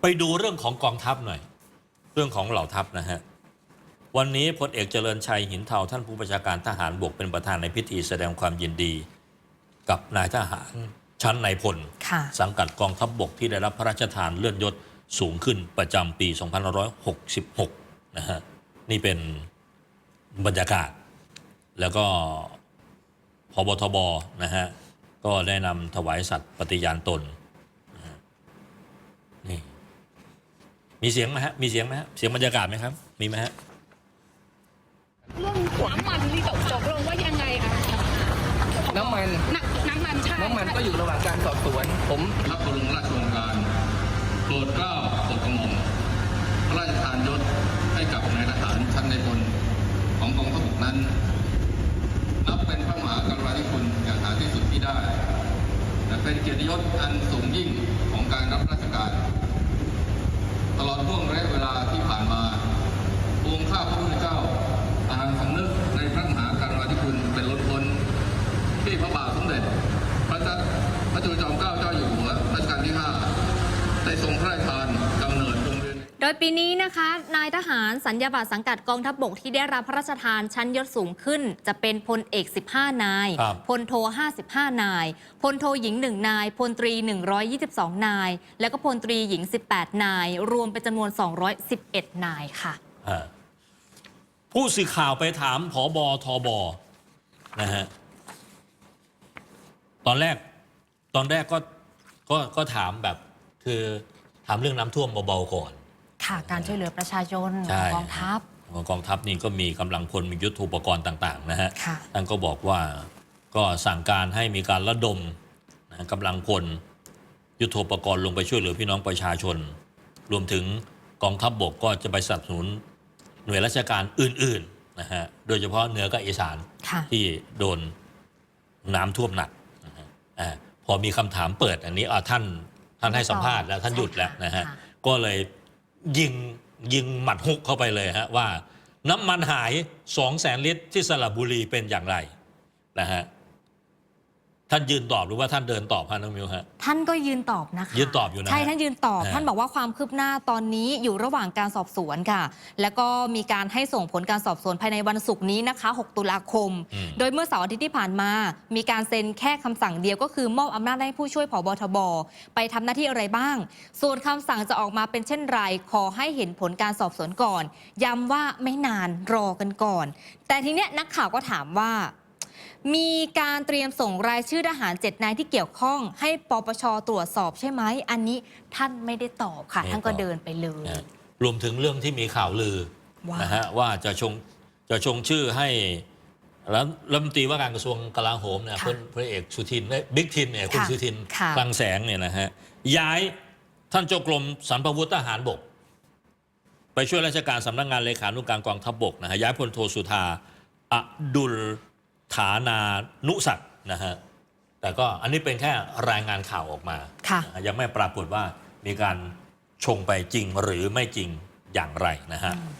ไปดูเรื่องของกองทัพหน่อย เรื่องของเหล่าทัพนะฮะ วันนี้พลเอกเจริญชัยหินเทาท่านผู้บัญชาการทหารบกเป็นประธานในพิธีแสดงความยินดี กับนายทหารชั้นนายพลค่ะสังกัดกองทัพบบกที่ได้รับพระราชทานเลื่อนยศสูงขึ้นประจำปี 2566 นะฮะ นี่เป็นบรรยากาศ แล้วก็พบทบนะฮะ ก็ได้นำถวายสัตย์ปฏิญาณตนนะฮะนี่ มีเสียงไหมฮะ มีเสียงไหมฮะ เสียงบรรยากาศไหมครับ มีไหมฮะ เรื่องน้ำมันนี่ตกตกลงว่ายังไงคะน้ำมัน น้ำน้ำมันใช่น้ำมันก็อยู่ระหว่างการสอบสวน ผมพระบรมราชโองการโปรดเกล้าโปรดกระหม่อมพระราชทานยศให้กับนายทหารชั้นในพลของกองทัพบกนั้น นับเป็นพระมหากรุณาธิคุณอย่างหาที่สุดที่ได้และเป็นเกียรติยศอันสูงยิ่งของการรับราชการ ตลอดช่วงระยะเวลาที่ผ่านมาองค์ข้าพระพุทธเจ้าต่างสำนึกในพระมหากรุณาธิคุณเป็นล้นพ้นที่พระบาทสมเด็จ พระเจ้าพระจุลจอมเกล้าเจ้าอยู่หัวรัชกาลที่ 5 ได้ทรงพระราชทานกำ โรงเรียนโดยปีนี้นะคะ นายทหารสัญญาบัตรสังกัดกองทัพบกที่ได้รับพระราชทานชั้นยศสูงขึ้น จะเป็นพลเอก 15 นาย ครับพลโท 55 นาย พลโทหญิง 1 นาย พลตรี 122 นาย แล้วก็พลตรีหญิง 18 นาย รวมเป็นจำนวน 211 นายค่ะ อ่าผู้สื่อข่าวไปถามผอบอทอบอนะฮะตอนแรกตอนแรกก็ก็ก็ถามแบบ คือถามเรื่องน้ำท่วมเบาๆก่อน ค่ะ การช่วยเหลือประชาชนใช่ กองทัพ กองทัพนี่ก็มีกำลังพลมียุทโธปกรณ์ต่าง ๆ นะฮะค่ะ ท่านก็บอกว่าก็สั่งการให้มีการระดมนะกำลังพลยุทโธปกรณ์ลงไปช่วยเหลือพี่น้องประชาชน รวมถึงกองทัพบบกก็จะไปสนับสนุนหน่วยราชการอื่นๆนะฮะโดยเฉพาะเหนือกับอีสาน ค่ะ ที่โดนน้ำท่วมหนักนะฮะอ่าพอมีคำถามเปิดอันนี้อ่าท่านท่านให้สัมภาษณ์แล้วท่านหยุดแล้วนะฮะ ใช่ค่ะ ก็เลย ยิงยิงหมัดฮุกเข้าไปเลยฮะว่าน้ำมันหาย2 0 0แสนลิตรที่สระบุรีเป็นอย่างไรนะฮะ ท่านยืนตอบหรือว่าท่านเดินตอบฮะน้องมิวฮะ ท่านก็ยืนตอบนะคะยืนตอบอยู่นะใช่ท่านยืนตอบนะฮะท่านบอกว่าความคืบหน้าตอนนี้อยู่ระหว่างการสอบสวนค่ะ แล้วก็มีการให้ส่งผลการสอบสวนภายในวันศุกร์นี้นะคะ 6 ตุลาคม อืม โดยเมื่อเสาร์อาทิตย์ที่ผ่านมา มีการเซ็นแค่คำสั่งเดียวก็คือมอบอำนาจให้ผู้ช่วยผบทบ ไปทำหน้าที่อะไรบ้าง ส่วนคำสั่งจะออกมาเป็นเช่นไร ขอให้เห็นผลการสอบสวนก่อน ย้ำว่าไม่นานรอกันก่อน แต่ทีเนี้ยนักข่าวก็ถามว่า มีการเตรียมส่งรายชื่อทหารเจ็ดนายที่เกี่ยวข้อง ให้ปปชตรวจสอบใช่ไหม อันนี้ท่านไม่ได้ตอบค่ะไม่ท่านก็ตอบเดินไปเลยนะฮะรวมถึงเรื่องที่มีข่าวลือว่านะฮะว่าจะชงจะชงชื่อให้รัฐรัฐมนตรีว่าการกระทรวงกลาโหมเนี่ยค่ะพลพลเอกสุทินเอ้ยบิ๊กทินเนี่ยคุณค่ะสุทินค่ะคลังแสงเนี่ยนะฮะย้ายท่านเจ้ากรมสรรพาวุธทหารบก ไปช่วยราชการสำนักงานเลขานุการกองทัพบกนะฮะย้ายพลโทสุธาอดุล ฐานานุสักดิ์นะฮะแต่ก็อันนี้เป็นแค่รายงานข่าวออกมาค่ะนะฮะยังไม่ปรากฏว่ามีการชงไปจริงหรือไม่จริงอย่างไรนะฮะอืม